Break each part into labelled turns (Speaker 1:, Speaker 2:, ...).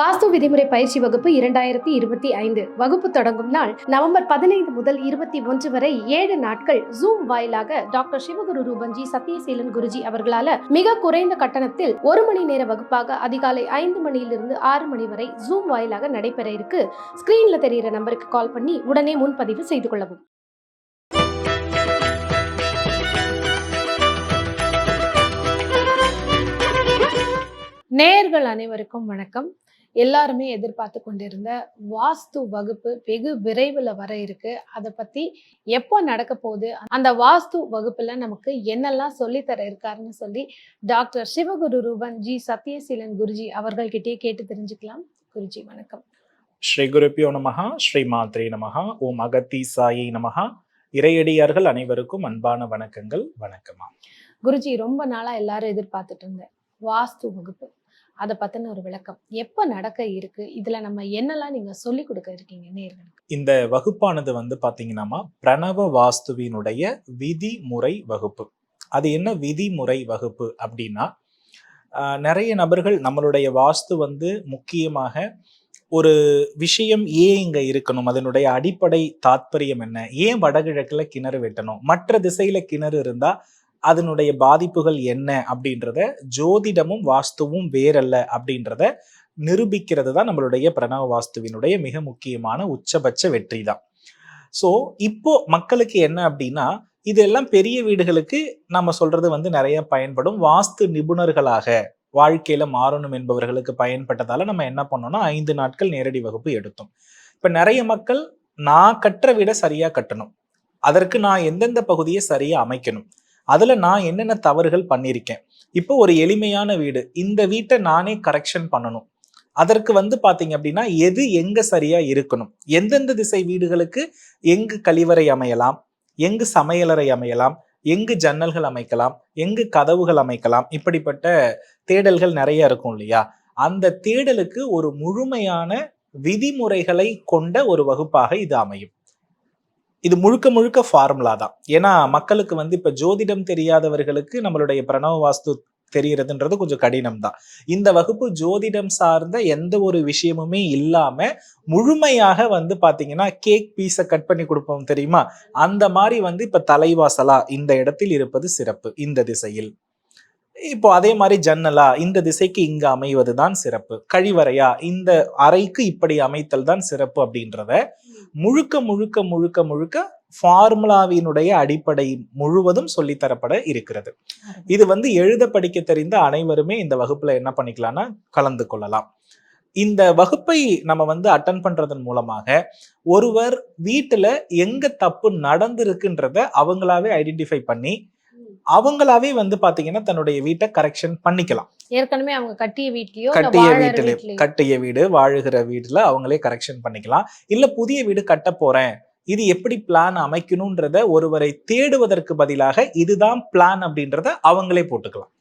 Speaker 1: வாஸ்து விதிமுறை பயிற்சி வகுப்பு இரண்டாயிரத்தி இருபத்தி ஐந்து வகுப்பு தொடங்கும் நாள் நவம்பர் பதினைந்து முதல் இருபத்தி ஒன்று வரை ஏழு நாட்கள் ஜூம் வாயிலாக டாக்டர் சிவகுரு ரூபன்ஜி சத்யசீலன் குருஜி அவர்களால மிக குறைந்த கட்டணத்தில் ஒரு மணி நேர வகுப்பாக அதிகாலை ஐந்து மணியிலிருந்து ஆறு மணி வரை ஜூம் வாயிலாக நடைபெற இருக்கு. ஸ்கிரீன்ல தெரியிற நம்பருக்கு கால் பண்ணி உடனே முன்பதிவு செய்து கொள்ளவும். நேர்கள் அனைவருக்கும் வணக்கம். எல்லாருமே எதிர்பார்த்து கொண்டிருந்த வாஸ்து வகுப்பு வெகு விரைவில் வர இருக்கு. அதை பத்தி எப்போ நடக்க போகுது? அந்த வாஸ்து வகுப்புல நமக்கு என்னெல்லாம் சொல்லி தர இருக்காருன்னு சொல்லி டாக்டர் சிவகுரு ரூபன் ஜி சத்யசீலன் குருஜி அவர்கள்கிட்டயே கேட்டு தெரிஞ்சுக்கலாம். குருஜி வணக்கம்.
Speaker 2: ஸ்ரீ குருப்பியோ நமஹா ஸ்ரீ மாத்ரே நமஹா ஓம் அகத்தி சாயி நமஹா. இறையடியார்கள் அனைவருக்கும் அன்பான வணக்கங்கள் வணக்கமா.
Speaker 1: குருஜி ரொம்ப நாளா எல்லாரும் எதிர்பார்த்துட்டு இருந்தேன் வாஸ்து வகுப்பு. அதை பத்தின ஒரு விளக்கம். எப்போ நடக்க இருக்கு? இதுல நம்ம என்னெல்லாம் நீங்க சொல்லி கொடுக்க இருக்கீங்க நேர்களுக்கு?
Speaker 2: இந்த வகுப்பானது வந்து பாத்தீங்கன்னா பிரணவ வாஸ்துவினுடைய விதிமுறை வகுப்பு. அது என்ன விதிமுறை வகுப்பு அப்படின்னா நிறைய நபர்கள் நம்மளுடைய வாஸ்து வந்து முக்கியமாக ஒரு விஷயம் ஏன் இங்கே இருக்கணும். அதனுடைய அடிப்படை தாத்பரியம் என்ன? ஏன் வடகிழக்கில் கிணறு வெட்டணும்? மற்ற திசையில் கிணறு இருந்தால் அதனுடைய பாதிப்புகள் என்ன அப்படின்றத ஜோதிடமும் வாஸ்துவும் வேறல்ல அப்படின்றத நிரூபிக்கிறது தான் நம்மளுடைய பிரணவ வாஸ்துவினுடைய மிக முக்கியமான உச்சபட்ச வெற்றி தான் ஸோ இப்போ மக்களுக்கு என்ன அப்படின்னா இதெல்லாம் பெரிய வீடுகளுக்கு நம்ம சொல்றது வந்து நிறைய பயன்படும். வாஸ்து நிபுணர்களாக வாழ்க்கையில மாறணும் என்பவர்களுக்கு பயன்பட்டதால நம்ம என்ன பண்ணோம்னா ஐந்து நாட்கள் நேரடி வகுப்பு எடுத்தோம். இப்ப நிறைய மக்கள் நான் கட்டுற விட சரியா கட்டணும். அதற்கு நான் எந்தெந்த பகுதியை சரியா அமைக்கணும்? அதில் நான் என்னென்ன தவறுகள் பண்ணியிருக்கேன்? இப்போ ஒரு எளிமையான வீடு. இந்த வீட்டை நானே கரெக்ஷன் பண்ணணும். அதற்கு வந்து பார்த்தீங்க அப்படின்னா எது எங்கே சரியாக இருக்கணும்? எந்தெந்த திசை வீடுகளுக்கு எங்கு கழிவறை அமையலாம்? எங்கு சமையலறை அமையலாம்? எங்கு ஜன்னல்கள் அமைக்கலாம்? எங்கு கதவுகள் அமைக்கலாம்? இப்படிப்பட்ட தேடல்கள் நிறைய இருக்கும் இல்லையா? அந்த தேடலுக்கு ஒரு முழுமையான விதிமுறைகளை கொண்ட ஒரு வகுப்பாக இது அமையும். இது முழுக்க முழுக்க ஃபார்முலா தான். ஏன்னா மக்களுக்கு வந்து இப்போ ஜோதிடம் தெரியாதவர்களுக்கு நம்மளுடைய பிரணவ வாஸ்து தெரிகிறதுன்றது கொஞ்சம் கடினம் தான். இந்த வகுப்பு ஜோதிடம் சார்ந்த எந்த ஒரு விஷயமுமே இல்லாம முழுமையாக வந்து பாத்தீங்கன்னா கேக் பீஸை கட் பண்ணி கொடுப்போம் தெரியுமா? அந்த மாதிரி வந்து இப்ப தலைவாசலா இந்த இடத்தில் இருப்பது சிறப்பு. இந்த திசையில். இப்போ அதே மாதிரி ஜன்னலா இந்த திசைக்கு இங்க அமைவது தான் சிறப்பு. கழிவறையா இந்த அறைக்கு இப்படி அமைத்தல் தான் சிறப்பு அப்படின்றத முழுக்க முழுக்க முழுக்க முழுக்க ஃபார்முலாவினுடைய அடிப்படை முழுவதும் சொல்லித்தரப்பட இருக்கிறது. இது வந்து எழுத படிக்க தெரிந்த அனைவருமே இந்த வகுப்புல என்ன பண்ணிக்கலாம்னா கலந்து கொள்ளலாம். இந்த வகுப்பை நம்ம வந்து அட்டன் பண்றதன் மூலமாக ஒருவர் வீட்டுல எங்க தப்பு நடந்திருக்குன்றத அவங்களாவே ஐடென்டிஃபை பண்ணி அவங்களாவே வந்து பாத்தீங்கன்னா தன்னுடைய வீட்டை கரெக்ஷன் பண்ணிக்கலாம்.
Speaker 1: ஏற்கனவே அவங்க கட்டிய வீட்லயோ
Speaker 2: கட்டிய வீட்டிலே கட்டிய வீடு வாழுகிற வீடுல அவங்களே கரெக்ஷன் பண்ணிக்கலாம். இல்ல புதிய வீடு கட்ட போறேன். இது எப்படி பிளான் அமைக்கணும்ன்றத ஒருவரை தேடுவதற்கு பதிலாக இதுதான் பிளான் அப்படின்றத அவங்களே போட்டுக்கலாம்.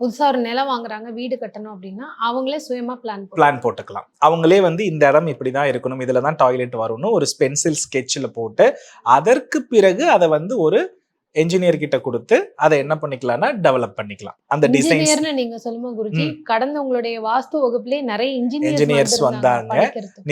Speaker 1: புதுசா ஒரு நிலம் வாங்குறாங்க வீடு கட்டணும் அப்படின்னா அவங்களே சுயமா பிளான்
Speaker 2: பிளான் போட்டுக்கலாம். அவங்களே வந்து இந்த இடம் இப்படிதான் இருக்கணும் இதுல தான் டாய்லெட் வரும்னு ஒரு பென்சில் ஸ்கெட்சில் போட்டு அதற்கு பிறகு அதை வந்து ஒரு என்ஜினியர் கிட்ட கொடுத்து அதை என்ன பண்ணிக்கலாம்னா டெவலப் பண்ணிக்கலாம். அந்த
Speaker 1: இன்ஜினியர்னு நீங்க சொல்லுமா குருஜி. கடந்த உங்களுடைய வாஸ்து வகுப்புலயே நிறைய இன்ஜினியர்ஸ்
Speaker 2: வந்தாங்க.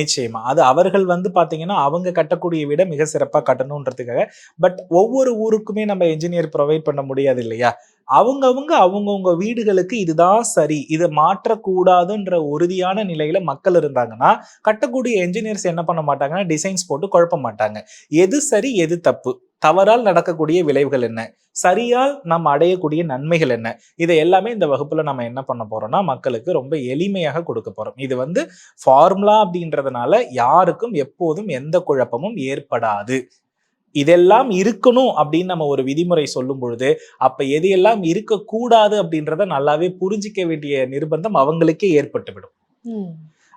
Speaker 2: நிச்சயமா. அது அவர்கள் வந்து பாத்தீங்கன்னா அவங்க கட்டக்கூடிய வீட மிக சிறப்பா கட்டணுன்றதுக்காக பட் ஒவ்வொரு ஊருக்குமே நம்ம என்ஜினியர் ப்ரொவைட் பண்ண முடியாது இல்லையா? அவங்கவங்க அவங்கவுங்க வீடுகளுக்கு இதுதான் சரி இதை மாற்றக்கூடாதுன்ற உறுதியான நிலையில மக்கள் இருந்தாங்கன்னா கட்டக்கூடிய என்ஜினியர்ஸ் என்ன பண்ண மாட்டாங்கன்னா டிசைன்ஸ் போட்டு குழப்ப மாட்டாங்க. எது சரி எது தப்பு? தவறால் நடக்கக்கூடிய விளைவுகள் என்ன? சரியால் நாம் அடையக்கூடிய நன்மைகள் என்ன? இதை எல்லாமே இந்த வகுப்புல நம்ம என்ன பண்ண போறோம்னா மக்களுக்கு ரொம்ப எளிமையாக கொடுக்க போறோம். இது வந்து ஃபார்முலா அப்படின்றதுனால யாருக்கும் எப்போதும் எந்த குழப்பமும் ஏற்படாது. இதெல்லாம் இருக்கணும் அப்படின்னு நம்ம ஒரு விதிமுறை சொல்லும் பொழுது அப்ப எதையெல்லாம் இருக்கக்கூடாது அப்படின்றத நல்லாவே புரிஞ்சிக்க வேண்டிய நிர்பந்தம் அவங்களுக்கே ஏற்பட்டுவிடும்.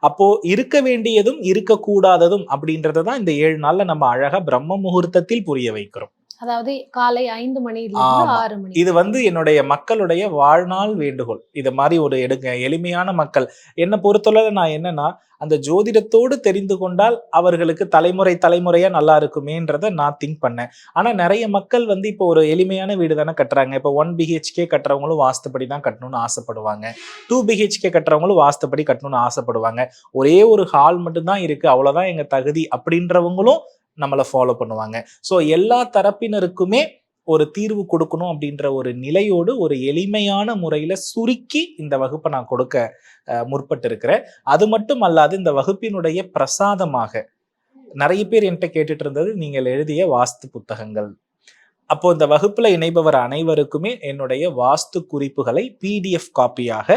Speaker 2: அப்போ இருக்க வேண்டியதும் இருக்கக்கூடாததும் அப்படின்றத தான் இந்த ஏழு நாள்ல நம்ம அழகா பிரம்ம முகூர்த்தத்தில் புரிய வைக்கிறோம்.
Speaker 1: அதாவது காலை ஐந்து மணியிலிருந்து. ஆறு மணி
Speaker 2: இது வந்து என்னுடைய மக்களுடைய வாழ்நாள் வேண்டுகோள். இது மாதிரி ஒரு எடுங்க எளிமையான மக்கள். என்னை பொறுத்தளவு நான் என்னன்னா அந்த ஜோதிடத்தோடு தெரிந்து கொண்டால் அவர்களுக்கு தலைமுறை தலைமுறையா நல்லா இருக்குமேன்றத நான் திங்க் பண்ணேன். ஆனா நிறைய மக்கள் வந்து இப்போ ஒரு எளிமையான வீடு தானே கட்டுறாங்க. இப்போ ஒன் பிஹெச்கே கட்டுறவங்களும் வாஸ்துப்படி தான் கட்டணும்னு ஆசைப்படுவாங்க. டூ பிஹெச்கே கட்டுறவங்களும் வாஸ்துப்படி கட்டணும்னு ஆசைப்படுவாங்க. ஒரே ஒரு ஹால் மட்டும்தான் இருக்கு. அவ்வளவுதான் எங்க தகுதி. அப்படின்றவங்களும் நம்மளை ஃபாலோ பண்ணுவாங்க. ஸோ எல்லா தரப்பினருக்குமே ஒரு தீர்வு கொடுக்கணும் அப்படின்ற ஒரு நிலையோடு ஒரு எளிமையான முறையில் சுருக்கி இந்த வகுப்பை நான் கொடுக்க அஹ், முற்பட்டு இருக்கிறேன் அது மட்டும் அல்லாது இந்த வகுப்பினுடைய பிரசாதமாக நிறைய பேர் என்கிட்ட கேட்டுட்டு இருந்தது நீங்கள் எழுதிய வாஸ்து புத்தகங்கள். அப்போ இந்த வகுப்புல இணைபவர் அனைவருக்குமே என்னுடைய வாஸ்து குறிப்புகளை பிடிஎஃப் காப்பியாக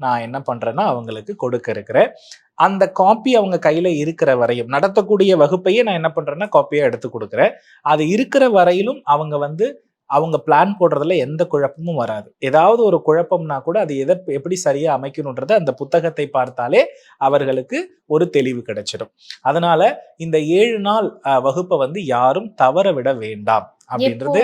Speaker 2: நான் என்ன பண்றேன்னா அவங்களுக்கு கொடுக்க இருக்கிறேன். அந்த காப்பி அவங்க கையில இருக்கிற வரையும் நடத்தக்கூடிய வகுப்பையே நான் என்ன பண்றேன்னா காப்பியா எடுத்து கொடுக்குறேன். அது இருக்கிற வரையிலும் அவங்க வந்து அவங்க பிளான் போடுறதுல எந்த குழப்பமும் வராது. ஏதாவது ஒரு குழப்பம்னா கூட அது எதை எப்படி சரியா அமைக்கணுன்றத அந்த புத்தகத்தை பார்த்தாலே அவர்களுக்கு ஒரு தெளிவு கிடைச்சிடும். அதனால இந்த ஏழு நாள் வகுப்பை வந்து யாரும் தவற விட வேண்டாம். அப்படின்றது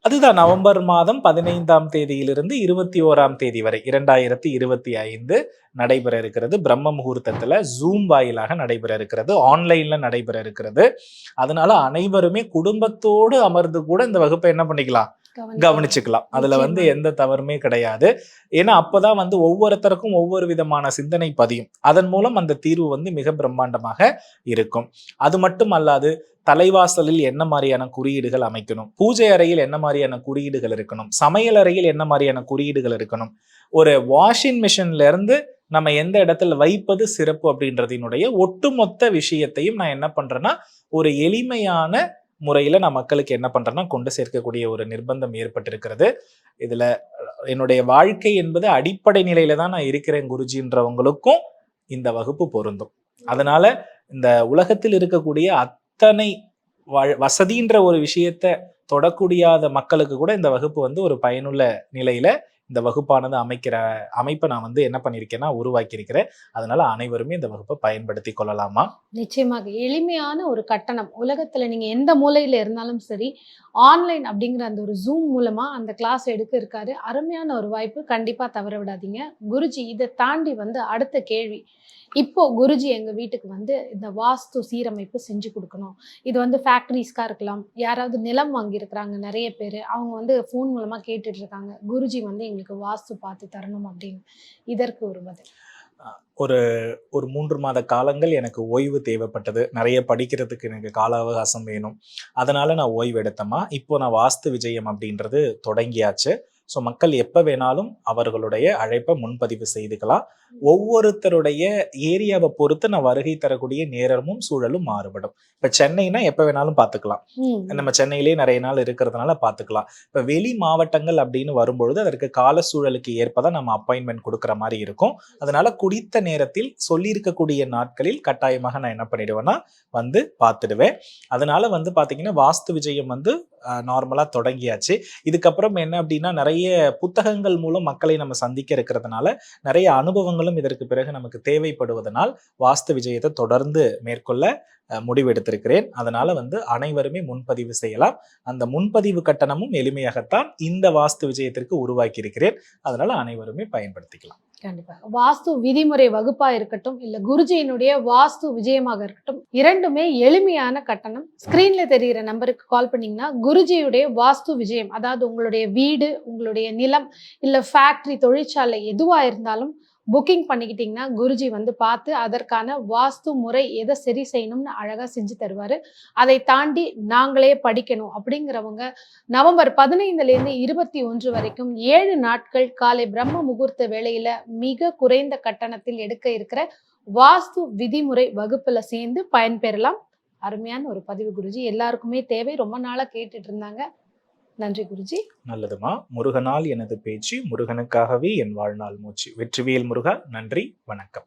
Speaker 2: அதுதான் நவம்பர் மாதம் பதினைந்தாம் தேதியிலிருந்து இருபத்தி ஓராம் தேதி வரை இரண்டாயிரத்தி இருபத்தி ஐந்து நடைபெற இருக்கிறது. பிரம்ம முகூர்த்தத்துல ஜூம் வாயிலாக நடைபெற இருக்கிறது. ஆன்லைன்ல நடைபெற இருக்கிறது. அதனால அனைவருமே குடும்பத்தோடு அமர்ந்து கூட இந்த வகுப்பை என்ன பண்ணிக்கலாம்? கவனிச்சுக்கலாம். அதுல வந்து. எந்த தவறுமே கிடையாது. ஏன்னா அப்பதான் வந்து ஒவ்வொருத்தருக்கும் ஒவ்வொரு விதமான சிந்தனை பதியும். அதன் மூலம் அந்த தீர்வு வந்து மிக பிரம்மாண்டமாக இருக்கும். அது மட்டும் அல்லாது தலைவாசலில் என்ன மாதிரியான குறியீடுகள் அமைக்கணும்? பூஜை அறையில் என்ன மாதிரியான குறியீடுகள் இருக்கணும்? சமையல் அறையில் என்ன மாதிரியான குறியீடுகள் இருக்கணும்? ஒரு வாஷிங் மிஷின்ல இருந்து நம்ம எந்த இடத்துல வைப்பது சிறப்பு அப்படின்றதினுடைய ஒட்டுமொத்த விஷயத்தையும் நான் என்ன பண்றேன்னா ஒரு எளிமையான முறையில் நான் மக்களுக்கு என்ன பண்ணுறேன்னா கொண்டு சேர்க்கக்கூடிய ஒரு நிர்பந்தம் ஏற்பட்டிருக்கிறது. இதில் என்னுடைய வாழ்க்கை என்பது அடிப்படை நிலையில தான் நான் இருக்கிறேன் குருஜின்றவங்களுக்கும் இந்த வகுப்பு பொருந்தும். அதனால இந்த உலகத்தில் இருக்கக்கூடிய அத்தனை வாழ்- வசதின்ற ஒரு விஷயத்த தொடக்கூடியாத மக்களுக்கு கூட இந்த வகுப்பு வந்து ஒரு பயனுள்ள நிலையில இந்த வகுப்பானது அமைக்கிற அமைப்பை நான் வந்து என்ன பண்ணியிருக்கேன்னா உருவாக்கியிருக்கிறேன். அதனால அனைவருமே இந்த வகுப்பை பயன்படுத்தி கொள்ளலாமா?
Speaker 1: நிச்சயமாக. எளிமையான ஒரு கட்டணம். உலகத்துல நீங்க எந்த மூலையில இருந்தாலும் சரி ஆன்லைன் அப்படிங்கிற அந்த ஒரு ஜூம் மூலமா அந்த கிளாஸ் எடுக்க இருக்காரு. அருமையான ஒரு வாய்ப்பு. கண்டிப்பா தவற விடாதீங்க. குருஜி இதை தாண்டி வந்து அடுத்த கேள்வி. இப்போ குருஜி எங்க வீட்டுக்கு வந்து இந்த வாஸ்து சீரமைப்பு செஞ்சு கொடுக்கணும். இது வந்து ஃபேக்ட்ரிஸ்க்காக இருக்கலாம். யாராவது நிலம் வாங்கியிருக்கிறாங்க நிறைய பேர். அவங்க வந்து ஃபோன் மூலமா கேட்டுட்டு இருக்காங்க. குருஜி வந்து எங்களுக்கு வாஸ்து பார்த்து தரணும் அப்படின்னு இதற்கு ஒரு பதில்.
Speaker 2: ஒரு ஒரு மூன்று மாத காலங்கள் எனக்கு ஓய்வு தேவைப்பட்டது. நிறைய படிக்கிறதுக்கு எனக்கு கால அவகாசம் வேணும். அதனால நான் ஓய்வு எடுத்தேம்மா. இப்போ நான் வாஸ்து விஜயம் அப்படின்றது தொடங்கியாச்சு. ஸோ மக்கள் எப்போ வேணாலும் அவர்களுடைய அழைப்பை முன்பதிவு செய்துக்கலாம். ஒவ்வொருத்தருடைய ஏரியாவை பொறுத்து நான் வருகை தரக்கூடிய நேரமும் சூழலும் மாறுபடும். இப்போ சென்னைனா எப்போ வேணாலும் பார்த்துக்கலாம். நம்ம சென்னையிலே நிறைய நாள் இருக்கிறதுனால பார்த்துக்கலாம். இப்போ வெளி மாவட்டங்கள் அப்படின்னு வரும்பொழுது அதற்கு கால சூழலுக்கு ஏற்பதான் நம்ம அப்பாயின்மெண்ட் கொடுக்குற மாதிரி இருக்கும். அதனால குடித்த நேரத்தில் சொல்லியிருக்கக்கூடிய நாட்களில் கட்டாயமாக நான் என்ன பண்ணிடுவேன்னா வந்து பார்த்துடுவேன். அதனால வந்து பார்த்தீங்கன்னா வாஸ்து விஜயம் வந்து நார்மலாக தொடங்கியாச்சு. இதுக்கப்புறம் என்ன அப்படின்னா நிறைய புத்தகங்கள் மூலம் மக்களை நம்ம சந்திக்க இருக்கிறதுனால நிறைய அனுபவங்களும் இதற்கு பிறகு நமக்கு தேவைப்படுவதனால் வாஸ்து விஜயத்தை தொடர்ந்து மேற்கொள்ள முடிவெடுத்திருக்கிறேன். அதனால வந்து அனைவருமே முன்பதிவு செய்யலாம். அந்த முன்பதிவு கட்டணமும் எளிமையாகத்தான் இந்த வாஸ்து விஜயத்திற்கு உருவாக்கி இருக்கிறேன் அதனால அனைவருமே பயன்படுத்திக்கலாம்.
Speaker 1: கண்டிப்பாக வாஸ்து விதிமுறை வகுப்பா இருக்கட்டும் இல்ல குருஜியினுடைய வாஸ்து விஜயமாக இருக்கட்டும் இரண்டுமே எளிமையான கட்டணம். ஸ்கிரீன்ல தெரிகிற நம்பருக்கு கால் பண்ணீங்கன்னா குருஜியுடைய வாஸ்து விஜயம் அதாவது உங்களுடைய வீடு உங்களுடைய நிலம் இல்ல ஃபேக்டரி தொழிற்சாலை எதுவா இருந்தாலும் புக்கிங் பண்ணிக்கிட்டீங்கன்னா குருஜி வந்து பார்த்து அதற்கான வாஸ்து முறை எதை சரி செய்யணும்னு அழகாக செஞ்சு தருவார். அதை தாண்டி நாங்களே படிக்கணும் அப்படிங்கிறவங்க நவம்பர் பதினைந்துலேருந்து இருபத்தி ஒன்று வரைக்கும் ஏழு நாட்கள் காலை பிரம்ம முகூர்த்த வேளையில் மிக குறைந்த கட்டணத்தில் எடுக்க இருக்கிற வாஸ்து விதிமுறை வகுப்பில் சேர்ந்து பயன்பெறலாம். அருமையான ஒரு பதிவு குருஜி. எல்லாருக்குமே தேவை. ரொம்ப நாளாக கேட்டுட்டு இருந்தாங்க. நன்றி குருஜி.
Speaker 2: நல்லதுமா. முருகனால் எனது பேச்சு முருகனுக்காகவே என் வாழ்நாள் மூச்சு. வெற்றிவேல் முருகா நன்றி வணக்கம்.